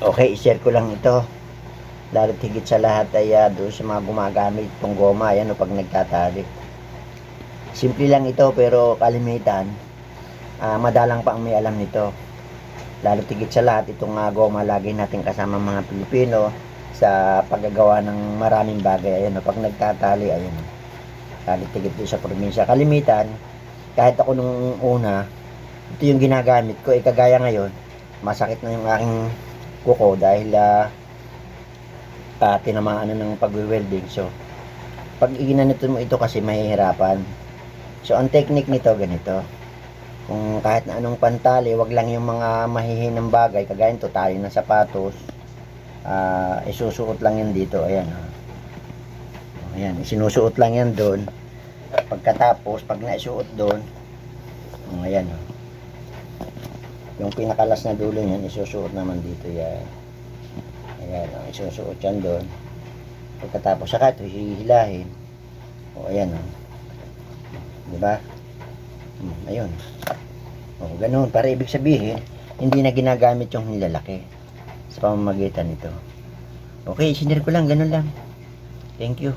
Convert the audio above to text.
Okay, i-share ko lang ito. Lalo higit sa lahat ay ah, doon sa mga gumagamit itong goma, ayan o pag nagtatali. Simple lang ito pero kalimitan, ah, madalang pa ang may alam nito. Lalo higit sa lahat itong ah, goma lagi natin kasama mga Pilipino sa paggagawa ng maraming bagay. Ayan o, pag nagtatali, ayan o. Lalo higit sa probinsya. Kalimitan, kahit ako nung una, ito yung ginagamit ko. Eh, kagaya ngayon, masakit na yung aking kuko dahil ah ah, tinamaan na ng pagwe-welding. So, pag iginanito mo ito kasi mahihirapan. So, ang technique nito ganito. Kung kahit na anong pantali, wag lang yung mga mahihinang bagay, kagaya nito, tali ng sapatos, ah isusuot lang yan dito. Ayan. ah. Ayan, isinusuot lang yan doon. Pagkatapos, pag naisuot doon, oh, ayan. oh. Yung pinakalas na dulo niyan, isusuot naman dito yan. Ayan, ang isusuot yan doon. Pagkatapos, saka ito hihilahin. O, ayan, o. Di ba? Hmm, ayun. O, ganun. Para ibig sabihin, hindi na ginagamit yung nilalaki sa pamamagitan nito. Okay, sinir ko lang, ganun lang. Thank you.